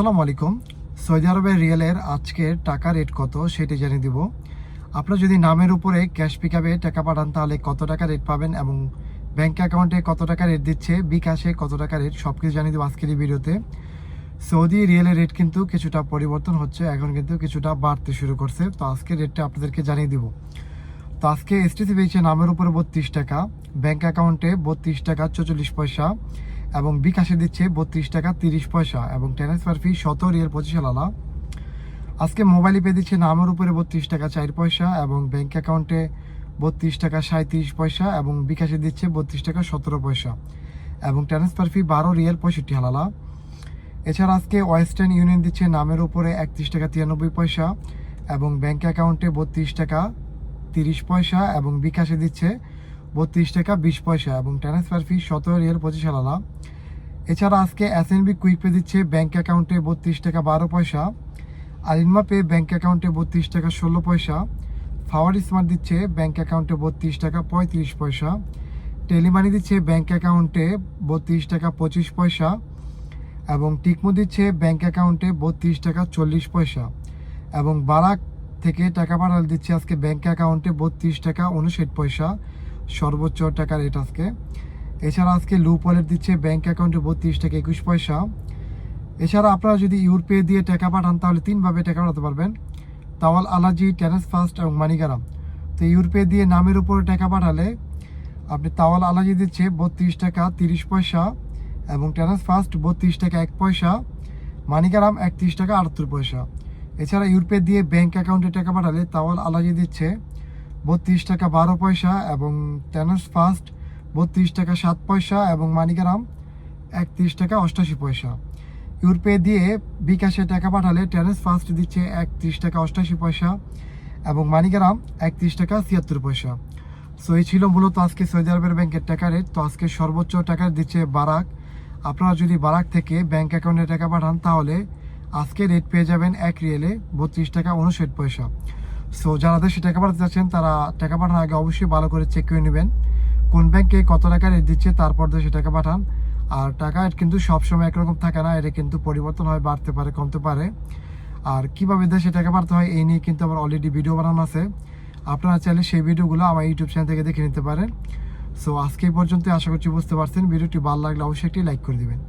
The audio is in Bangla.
আসসালামু আলাইকুম। সৌদি আরবের রিয়েলের আজকের টাকা রেট কত সেটি জানিয়ে দিব। আপনারা যদি নামের উপরে ক্যাশ পিকআপে টাকা পাঠান, তাহলে কত টাকা রেট পাবেন এবং ব্যাংক অ্যাকাউন্টে কত টাকা রেট দিচ্ছে, বিকাশে কত টাকা রেট সব কিছু জানিয়ে দেবো আজকের এই ভিডিওতে। সৌদি রিয়েলের রেট কিন্তু কিছুটা পরিবর্তন হচ্ছে, এখন কিন্তু কিছুটা বাড়তে শুরু করছে। তো আজকের রেটটা আপনাদেরকে জানিয়ে দিব। তো আজকে এসটিসি পেয়েছে নামের উপরে বত্রিশ টাকা, ব্যাংক অ্যাকাউন্টে বত্রিশ টাকা চৌচল্লিশ পয়সা এবং বিকাশে দিচ্ছে বত্রিশ টাকা তিরিশ পয়সা এবং ট্রান্সফার ফি শত রিয়েল পঁচিশ আলাদা আজকে মোবাইলে পে দিচ্ছে নামের উপরে বত্রিশ টাকা চার পয়সা এবং ব্যাংক অ্যাকাউন্টে বত্রিশ টাকা সাঁত্রিশ পয়সা এবং বিকাশে দিচ্ছে বত্রিশ টাকা সতেরো পয়সা এবং ট্রান্সফার ফি বারো রিয়েল পঁয়ষট্টি হালালা। এছাড়া আজকে ওয়েস্টার্ন ইউনিয়ন দিচ্ছে নামের উপরে একত্রিশ টাকা তিরানব্বই পয়সা এবং ব্যাংক অ্যাকাউন্টে বত্রিশ টাকা তিরিশ পয়সা এবং বিকাশে দিচ্ছে বত্রিশ টাকা বিশ পয়সা এবং ট্রান্সফার ফি সতেরো রিয়েল পঁচিশ হালালা। এছাড়া আজকে এসএনবি কুইক পে দিচ্ছে ব্যাঙ্ক অ্যাকাউন্টে বত্রিশ টাকা বারো পয়সা। আলিনমা পে ব্যাঙ্ক অ্যাকাউন্টে বত্রিশ টাকা ষোলো পয়সা। ফাওয়ার স্মার্ট দিচ্ছে ব্যাঙ্ক অ্যাকাউন্টে বত্রিশ টাকা পঁয়ত্রিশ পয়সা। টেলিমানি দিচ্ছে ব্যাঙ্ক অ্যাকাউন্টে বত্রিশ টাকা পঁচিশ পয়সা। এবং টিকমো দিচ্ছে ব্যাঙ্ক অ্যাকাউন্টে বত্রিশ টাকা চল্লিশ পয়সা। এবং বারাক থেকে টাকা পাঠাল দিচ্ছে আজকে ব্যাঙ্ক অ্যাকাউন্টে বত্রিশ টাকা উনষাট পয়সা। সর্বোচ্চ টাকা রেট আজকে। এছাড়া আজকে লুপ ওয়ালেট দিচ্ছে ব্যাঙ্ক অ্যাকাউন্টে বত্রিশ টাকা একুশ পয়সা। এছাড়া আপনারা যদি ইউরপে দিয়ে টাকা পাঠান, তাহলে তিনভাবে টাকা পাঠাতে পারবেন। তাওয়াল, আলাজি টেনেস ফার্স্ট এবং মানিগারাম তো ইউরপে দিয়ে নামের উপরে টাকা পাঠালে আপনি তাওয়াল, আলাজি দিচ্ছে বত্রিশ টাকা তিরিশ পয়সা এবং টেনেস ফার্স্ট বত্রিশ টাকা এক পয়সা, মানিকারাম একত্রিশ টাকা আটাত্তর পয়সা। এছাড়া ইউরপে দিয়ে ব্যাঙ্ক অ্যাকাউন্টে টাকা পাঠালে তাওয়াল, আলাজি দিচ্ছে বত্রিশ টাকা বারো পয়সা এবং টেনাস ফার্স্ট বত্রিশ টাকা সাত পয়সা এবং মানিকারাম একত্রিশ টাকা অষ্টাশি পয়সা। ইউরপে দিয়ে বিকাশে টাকা পাঠালে টেনাস ফার্স্ট দিচ্ছে একত্রিশ টাকা অষ্টাশি পয়সা এবং মানিকারাম একত্রিশ টাকা ছিয়াত্তর পয়সা। সো এই ছিল মূলত আজকে সৌদি আরবের ব্যাংকের টাকা রেট। তো আজকে সর্বোচ্চ টাকা দিচ্ছে বারাক। আপনারা যদি বারাক থেকে ব্যাংক অ্যাকাউন্টে টাকা পাঠান তাহলে আজকে রেট পেয়ে যাবেন এক রিয়েলে বত্রিশ টাকা উনষাট পয়সা। সো যারা দেশে টাকা পাঠাতে চাচ্ছেন তারা টাকা পাঠানোর আগে অবশ্যই ভালো করে চেক করে নেবেন। কোন ব্যাংকে কত টাকা রেট দিচ্ছে তারপর দিয়ে সেটাকে পাঠান। আর টাকা কিন্তু সবসময় একরকম থাকে না, এটা কিন্তু পরিবর্তন হয়, বাড়তে পারে, কমতে পারে। আর কীভাবে দেশে টাকা পাঠাতে হয়, এই নিয়ে কিন্তু আমার অলরেডি ভিডিও বানানো আছে। আপনারা চাইলে সেই ভিডিওগুলো আমার ইউটিউব চ্যানেল থেকে দেখে নিতে পারেন। সো আজকে পর্যন্ত আশা করছি বুঝতে পারছেন। ভিডিওটি ভালো লাগলে অবশ্যই একটি লাইক করে দিবেন।